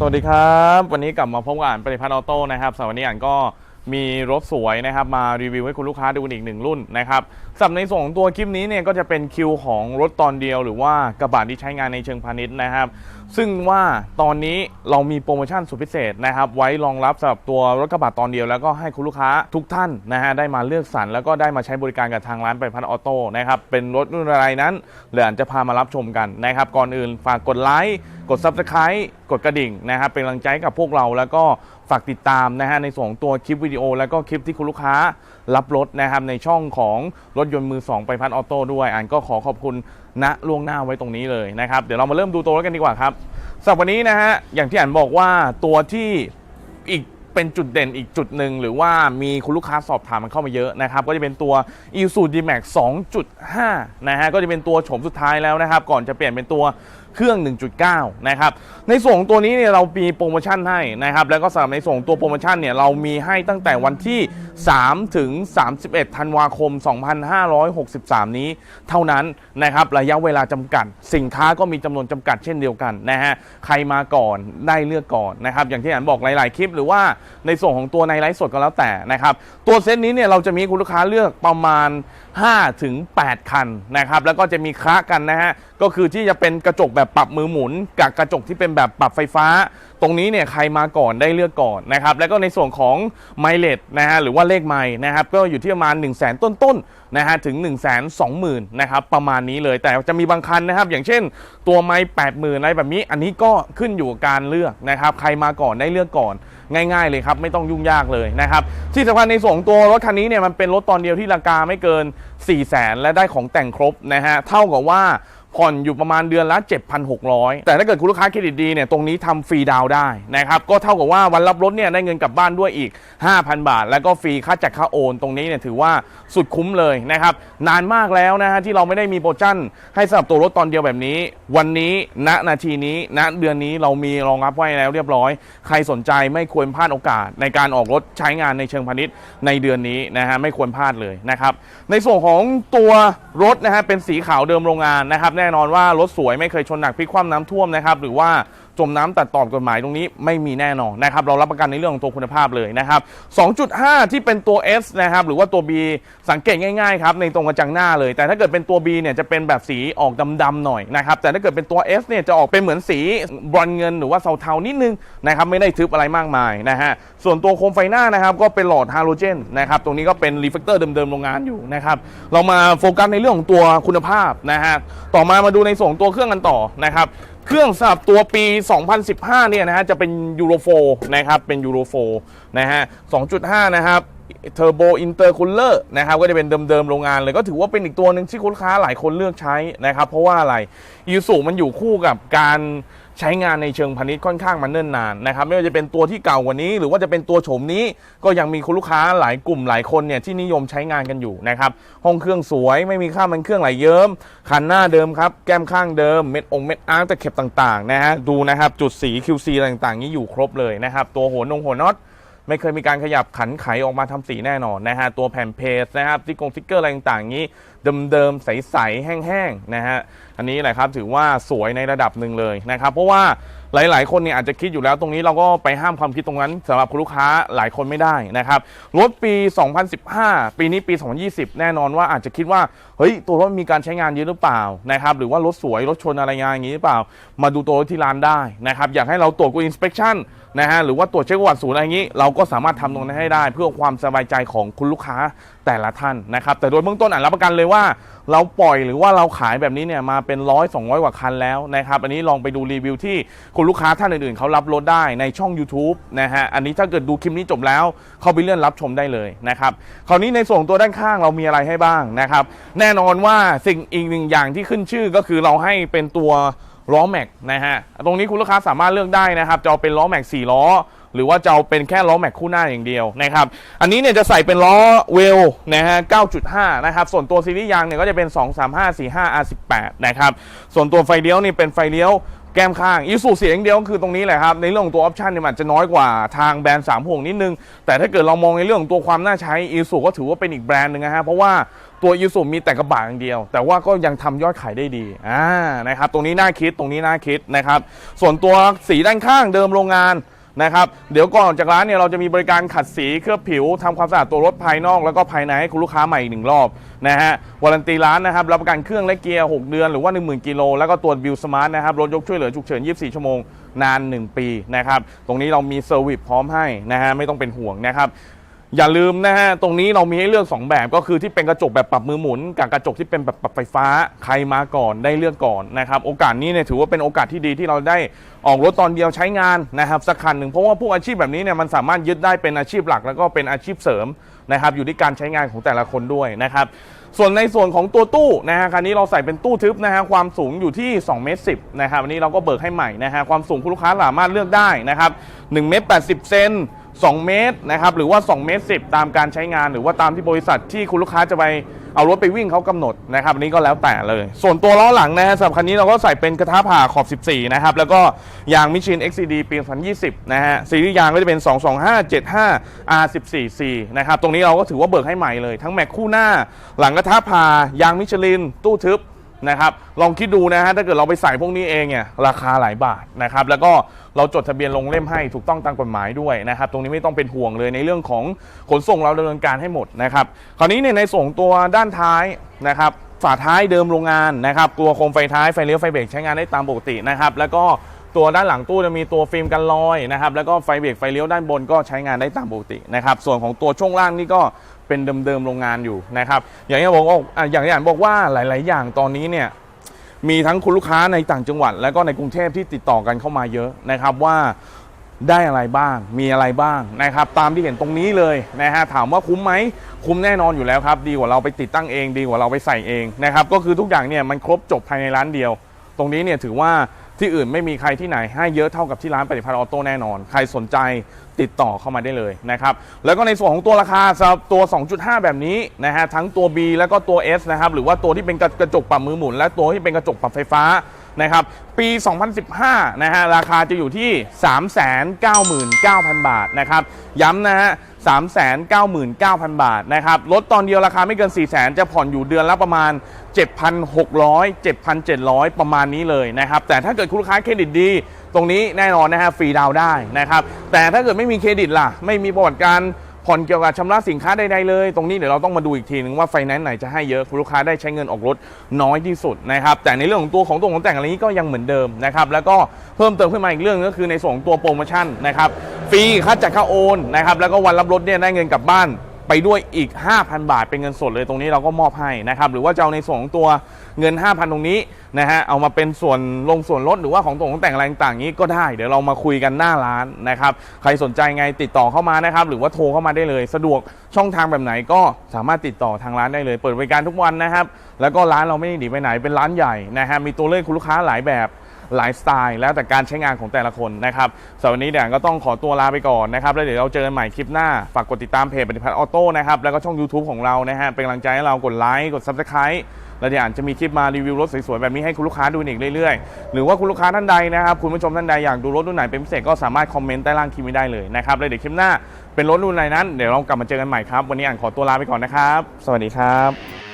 สวัสดีครับ วันนี้กลับมาพบกับอ่านปริพัฒน์ออโต้นะครับสำหรับวันนี้อ่านก็มีรถสวยนะครับมารีวิวให้คุณลูกค้าดูอีกหนึ่งรุ่นนะครับสำหรับในส่วนของตัวคลิปนี้เนี่ยก็จะเป็นคิวของรถตอนเดียว หรือว่ากระบะที่ใช้งานในเชิงพาณิชย์นะครับ ซึ่งว่าตอนนี้เรามีโปรโมชั่นสุดพิเศษนะครับไว้รองรับสำหรับตัวรถกระบะตอนเดียวแล้วก็ให้คุณลูกค้าทุกท่านนะฮะได้มาเลือกสรรแล้วก็ได้มาใช้บริการกับทางร้านไปพันออโต้นะครับเป็นรถรุ่นอะไรนั้นเดี๋ยวอ่านจะพามารับชมกันนะครับก่อนอื่นฝากกดไลค์กด Subscribe กดกระดิ่งนะครับเป็นกำลังใจกับพวกเราแล้วก็ฝากติดตามนะฮะในส่วนของตัวคลิปวิดีโอ แล้วก็คลิปที่คุณลูกค้ารับรถนะครับในช่องของรถยนต์มือสองไปพันออโต้ด้วยอ่านก็ขอขอบคุณณล่วงหน้าไว้ตรงนี้เลยนะครับ เดี๋ยวเรามาเริ่มดูตัวรถกันดีกว่าครับสำหรับวันนี้นะฮะอย่างที่อ่านบอกว่าตัวที่อีกเป็นจุดเด่นอีกจุดหนึ่งหรือว่ามีคุณลูกค้าสอบถามมันเข้ามาเยอะนะครับ ก็จะเป็นตัว i s u d m a x 2.5 นะฮะก็จะเป็นตัวโฉมสุดท้ายแล้วนะครับ ก่อนจะเปลี่ยนเป็นตัวเครื่อง 1.9 นะครับ ในส่วนของตัวนี้เนี่ยเรามีโปรโมชั่นให้นะครับ แล้วก็สำหรับในส่วนของตัวโปรโมชั่นเนี่ยเรามีให้ตั้งแต่วันที่ 3 ถึง 31 ธันวาคม 2563 นี้เท่านั้นนะครับ ระยะเวลาจำกัด สินค้าก็มีจำนวนจำกัดเช่นเดียวกันนะฮะ ใครมาก่อนได้เลือกก่อนนะครับ อย่างที่อ่านบอกหลาย ๆ คลิป หรือว่าในส่วนของตัวในไลฟ์สดก็แล้วแต่นะครับ ตัวเซตนี้เนี่ยเราจะมีคุณลูกค้าเลือกประมาณ5ถึง8คันนะครับ แล้วก็จะมีคละกันนะฮะ ก็คือที่จะเป็นกระจกแบบปรับมือหมุน กับกระจกที่เป็นแบบปรับไฟฟ้า ตรงนี้เนี่ยใครมาก่อนได้เลือกก่อนนะครับแล้วก็ในส่วนของไมเลดนะฮะหรือว่าเลขไมล์นะครับก็อยู่ที่ประมาณ 1 0 0 0 0แต้นๆนะฮะถึง 1 2 0 0 0 0นะครับประมาณนี้เลยแต่จะมีบางคันนะครับ อย่างเช่น ตัวไมล์80,000อะไรแบบนี้ อันนี้ก็ขึ้นอยู่กับการเลือกนะครับใครมาก่อนได้เลือกก่อนง่ายๆเลยครับ ไม่ต้องยุ่งยากเลยนะครับ ที่สำคัญในส่วนตัวรถคันนี้เนี่ยมันเป็นรถตอนเดียวที่ราคาไม่เกิน 4 0 0แสนและได้ของแต่งครบนะฮะเท่ากับว่า ผ่อนอยู่ประมาณเดือนละ 7,600 แต่ถ้าเกิดคุณลูกค้าเครดิตดีเนี่ยตรงนี้ทำฟรีดาวได้นะครับก็เท่ากับว่าวันรับรถเนี่ยได้เงินกลับบ้านด้วยอีก 5,000 บาท แล้วก็ฟรีค่าจัดค่าโอน ตรงนี้เนี่ยถือว่าสุดคุ้มเลยนะครับนานมากแล้วนะฮะที่เราไม่ได้มีโปรโมชั่นให้สำหรับตัวรถตอนเดียวแบบนี้ วันนี้ณนาทีนี้ณเดือนนี้เรามีรองรับไว้แล้วเรียบร้อย ใครสนใจไม่ควรพลาดโอกาส ในการออกรถใช้งานในเชิงพาณิชย์ในเดือนนี้นะฮะไม่ควรพลาดเลยนะครับในส่วนของตัวรถนะฮะเป็นสีขาวเดิมโรงงานนะครับแน่นอนว่ารถสวยไม่เคยชนหนักพลิกคว่ำน้ำท่วมนะครับหรือว่า จมน้ำตัดต่อกฎหมายตรงนี้ไม่มีแน่นอนนะครับเรารับประกันในเรื่องของตัวคุณภาพเลยนะครับ 2.5 ที่เป็นตัว S นะครับหรือว่าตัว B สังเกตง่ายๆครับในตรงกระจังหน้าเลย แต่ถ้าเกิดเป็นตัว B เนี่ยจะเป็นแบบสีออกดำๆหน่อยนะครับแต่ถ้าเกิดเป็นตัว S เนี่ยจะออกเป็นเหมือนสีบรอนเงินหรือว่าเทาๆนิดนึงนะครับไม่ได้ทึบอะไรมากมายนะฮะส่วนตัวโคมไฟหน้านะครับก็เป็นหลอดฮาโลเจนนะครับตรงนี้ก็เป็นรีเฟกเตอร์เดิมๆโรงงานอยู่นะครับเรามาโฟกัสในเรื่องของตัวคุณภาพนะฮะต่อมามาดูในส่วนของตัวเครื่องกันต่อนะครับ เครื่องสำหรับตัวปี 2015 เนี่ยนะฮะจะเป็นยูโรโฟนะครับเป็นยูโรโฟนะฮะ2.5 นะครับ เทอร์โบอินเตอร์คูลเลอร์นะครับก็จะเป็นเดิมๆโรงงานเลยก็ถือว่าเป็นอีกตัวหนึ่งที่คุณลูกค้าหลายคนเลือกใช้นะครับ เพราะว่าอะไรยูสุมันอยู่คู่กับการใช้งานในเชิงพาณิชย์ค่อนข้างมาเนิ่นนานนะครับไม่ว่าจะเป็นตัวที่เก่ากว่านี้ หรือว่าจะเป็นตัวโฉมนี้ก็ยังมีคุณลูกค้าหลายกลุ่มหลายคนเนี่ยที่นิยมใช้งานกันอยู่นะครับห้องเครื่องสวยไม่มีค่ามันเครื่องไหลเยิ้มคันหน้าเดิมครับแก้มข้างเดิมเม็ดองเม็ดอาร์ตตะเข็บต่างๆนะฮะดูนะครับจุดสี QC อะไรต่างๆ นี้อยู่ครบเลยนะครับตัวหัวนงหัวน็อต ไม่เคยมีการขยับขันไขออกมาทำสีแน่นอนนะฮะตัวแผ่นเพจนะครับติ๊กงสติ๊กเกอร์อะไรต่างๆนี้เดิมๆใสๆแห้งๆนะฮะอันนี้แหละครับถือว่าสวยในระดับหนึ่งเลยนะครับ เพราะว่าหลาย ๆ คนเนี่ยอาจจะคิดอยู่แล้วตรงนี้เราก็ไปห้ามความคิดตรงนั้นสำหรับคุณลูกค้าหลายคนไม่ได้นะครับรถปี 2015 ปีนี้ปี 2020 แน่นอนว่าอาจจะคิดว่าเฮ้ยตัวรถมีการใช้งานเยอะหรือเปล่านะครับหรือว่ารถสวยรถชนอะไรงานอย่างนี้หรือเปล่า มาดูตัวรถที่ร้านได้นะครับอยากให้เราตรวจกูอินสเป t ชั่นนะฮะหรือว่าตรวจเช็คประวัติศูนย์อะไรอย่างนี้ เราก็สามารถทำตรงนั้นให้ได้ เพื่อความสบายใจของคุณลูกค้าแต่ละท่านนะครับแต่โดยเบื้องต้นอ่านรับประกันเลยว่า เราปล่อยหรือว่าเราขายแบบนี้เนี่ยมาเป็นร้อยสองร้อยกว่าคันแล้วนะครับอันนี้ลองไปดูรีวิวที่คุณลูกค้าท่านอื่นๆเขารับรถได้ในช่อง YouTube นะฮะอันนี้ถ้าเกิดดูคลิปนี้จบแล้วเข้าไปเลื่อนรับชมได้เลยนะครับคราวนี้ในส่วนตัวด้านข้างเรามีอะไรให้บ้างนะครับแน่นอนว่าสิ่งอีกหนึ่งอย่างที่ขึ้นชื่อก็คือเราให้เป็นตัวล้อแม็กนะฮะตรงนี้คุณลูกค้าสามารถเลือกได้นะครับจะเอาเป็นล้อแม็ก4ล้อ หรือว่าจะเอาเป็นแค่ล้อแม็กคู่หน้าอย่างเดียวนะครับ อันนี้เนี่ยจะใส่เป็นล้อเวลนะฮะ 9.5 นะครับ ส่วนตัวซีรีส์ยางเนี่ยก็จะเป็น 2 3 5 4 5 R18 นะครับ ส่วนตัวไฟเลี้ยวนี่เป็นไฟเลี้ยวแก้มข้างอีสูเสียงเดียวคือตรงนี้แหละครับ ในเรื่องของตัวออปชันเนี่ยมันอาจจะน้อยกว่าทางแบรนด์3ห่วงนิดนึง แต่ถ้าเกิดเรามองในเรื่องของตัวความน่าใช้อีสูก็ถือว่าเป็นอีกแบรนด์หนึ่งนะฮะเพราะว่าตัวยูสุมีแต่กระบะอย่างเดียว แต่ว่าก็ยังทำยอดขายได้ดีอ่านะครับตรงนี้น่าคิดตรงนี้น่าคิดนะครับส่วนตัวสีด้านข้างเดิมโรงงาน นะครับเดี๋ยวก่อนจากร้านเนี่ยเราจะมีบริการขัดสีเคลือบผิวทำความสะอาดตัวรถภายนอกแล้วก็ภายในให้คุณลูกค้าใหม่อีกหนึ่งรอบนะฮะวารันตีร้านนะครับรับประกันเครื่องและเกียร์ 6 เดือนหรือว่า 10,000กิโลแล้วก็ตรวจบิลสมาร์ทนะครับรถยกช่วยเหลือฉุกเฉิน 24 ชั่วโมงนาน 1 ปีนะครับตรงนี้เรามีเซอร์วิสพร้อมให้นะฮะไม่ต้องเป็นห่วงนะครับ อย่าลืมนะฮะ ตรงนี้เรามีให้เลือก 2 แบบก็คือที่เป็นกระจกแบบปรับมือหมุน กับกระจกที่เป็นแบบปรับไฟฟ้าใครมาก่อนได้เลือกก่อนนะครับ โอกาสนี้เนี่ยถือว่าเป็นโอกาสที่ดีที่เราได้ออกรถตอนเดียวใช้งานนะครับสักคันหนึ่งเพราะว่าพวกอาชีพแบบนี้เนี่ยมันสามารถยึดได้เป็นอาชีพหลัก แล้วก็เป็นอาชีพเสริมนะครับอยู่ที่การใช้งานของแต่ละคนด้วยนะครับส่วนในส่วนของตัวตู้นะฮะคันนี้เราใส่เป็นตู้ทึบนะฮะความสูงอยู่ที่2เมตร10นะครับอันนี้เราก็เบิกให้ใหม่นะฮะความสูงคุณลูกค้าสามารถเลือกได้นะครับ1เมตร80เซน 2 เมตรนะครับหรือว่า 2 เมตร 10 ตามการใช้งานหรือว่าตามที่บริษัทที่คุณลูกค้าจะไปเอารถไปวิ่งเขากำหนดนะครับอันนี้ก็แล้วแต่เลย ส่วนตัวล้อหลังนะฮะสำหรับคันนี้เราก็ใส่เป็นกระทะผ่าขอบ 14 นะครับ แล้วก็ยางมิชิน XCD ปี 2020 นะฮะซีรีส์ยางก็จะเป็น 225 75 R14C นะครับ ตรงนี้เราก็ถือว่าเบิกให้ใหม่เลย ทั้งแม็กคู่หน้า หลังกระทะผ่ายางมิชลิน ตู้ทึบ นะครับลองคิดดูนะฮะถ้าเกิดเราไปใส่พวกนี้เองเนี่ยราคาหลายบาทนะครับแล้วก็เราจดทะเบียนลงเล่มให้ถูกต้องตามกฎหมายด้วยนะครับตรงนี้ไม่ต้องเป็นห่วงเลยในเรื่องของขนส่งเราดำเนินการให้หมดนะครับคราวนี้เนี่ยในส่งตัวด้านท้ายนะครับฝาท้ายเดิมโรงงานนะครับตัวโคมไฟท้ายไฟเลี้ยวไฟเบรกใช้งานได้ตามปกตินะครับแล้วก็ตัวด้านหลังตู้จะมีตัวฟิล์มกันรอยนะครับแล้วก็ไฟเบรกไฟเลี้ยวด้านบนก็ใช้งานได้ตามปกตินะครับส่วนของตัวช่วงล่างนี่ก็ เป็นเดิมๆโรงงานอยู่นะครับ อย่างที่บอกว่าอย่างที่อ่านบอกว่าหลาย ๆ อย่างตอนนี้เนี่ยมีทั้งคุณลูกค้าในต่างจังหวัด และก็ในกรุงเทพที่ติดต่อกันเข้ามาเยอะนะครับว่าได้อะไรบ้าง มีอะไรบ้างนะครับ ตามที่เห็นตรงนี้เลยนะฮะถามว่าคุ้มไหมคุ้มแน่นอนอยู่แล้วครับ ดีกว่าเราไปติดตั้งเองดีกว่าเราไปใส่เองนะครับ ก็คือทุกอย่างเนี่ยมันครบจบภายในร้านเดียว ตรงนี้เนี่ยถือว่า ที่อื่นไม่มีใครที่ไหนให้เยอะเท่ากับที่ร้านปฏิพัฒน์ออโต้แน่นอน ใครสนใจติดต่อเข้ามาได้เลยนะครับ แล้วก็ในส่วนของตัวราคาสำหรับตัว 2.5 แบบนี้นะฮะทั้งตัว B แล้วก็ตัว S นะครับ หรือว่าตัวที่เป็นกระจกปรับมือหมุน และตัวที่เป็นกระจกปรับไฟฟ้านะครับ ปี 2015 นะฮะราคาจะอยู่ที่ 399,000 บาทนะครับ ย้ำนะฮะ 399,000 บาทนะครับรถตอนเดียวราคาไม่เกิน 400,000 จะผ่อนอยู่เดือนละประมาณ 7,600 7,700 ประมาณนี้เลยนะครับ แต่ถ้าเกิดคุณลูกค้าเครดิตดี ตรงนี้แน่นอนนะฮะฟรีดาวได้นะครับ แต่ถ้าเกิดไม่มีเครดิตล่ะ ไม่มีประวัติการ ผ่อนเกี่ยวกับชำระสินค้าใดๆเลย ตรงนี้เดี๋ยวเราต้องมาดูอีกทีนึงว่าไฟแนนซ์ไหนจะให้เยอะคุณลูกค้าได้ใช้เงินออกรถน้อยที่สุดนะครับแต่ในเรื่องของตัวของตัวของแต่งอะไรนี้ก็ยังเหมือนเดิมนะครับแล้วก็เพิ่มเติมขึ้นมาอีกเรื่องก็คือในส่วนของตัวโปรโมชั่นนะครับฟรีค่าจัดค่าโอนนะครับแล้วก็วันรับรถเนี่ยได้เงินกลับบ้าน ไปด้วยอีก 5,000 บาทเป็นเงินสดเลยตรงนี้เราก็มอบให้นะครับหรือว่าจะเอาในส่วนของตัวเงิน 5,000 ตรงนี้นะฮะเอามาเป็นส่วนลงส่วนลดหรือว่าของตรงของแต่งอะไรต่างๆนี้ก็ได้ เดี๋ยวเรามาคุยกันหน้าร้านนะครับใครสนใจไงติดต่อเข้ามานะครับหรือว่าโทรเข้ามาได้เลย สะดวกช่องทางแบบไหนก็สามารถติดต่อทางร้านได้เลย เปิดบริการทุกวันนะครับแล้วก็ร้านเราไม่ได้หนีไปไหนเป็นร้านใหญ่นะฮะมีตัวเลือกคุณลูกค้าหลายแบบ หลายสไตล์ แล้วแต่การใช้งานของแต่ละคนนะครับสำหรับวันนี้เดี๋ยวก็ต้องขอตัวลาไปก่อนนะครับแล้วเดี๋ยวเราเจอกันใหม่คลิปหน้า ฝากกดติดตามเพจปฏิพัฒน์ออโต้นะครับแล้วก็ช่อง YouTube ของเรานะฮะเป็นกำลังใจให้เรากดไลค์กด Subscribe แล้วเดี๋ยวอาจจะมีคลิปมารีวิวรถสวยๆแบบนี้ให้คุณลูกค้าดูอีกเรื่อยๆ หรือว่าคุณลูกค้าท่านใดนะครับคุณผู้ชมท่านใดอยากดูรถรุ่นไหนเป็นพิเศษก็สามารถคอมเมนต์ใต้ล่างคลิปนี้ได้เลยนะครับแล้วเดี๋ยวคลิปหน้าเป็นรถรุ่นไหนนั้นเดี๋ยวเรากลับมาเจอกันใหม่ครับวันนี้อ่านขอตัวลาไปก่อนนะครับ สวัสดีครับ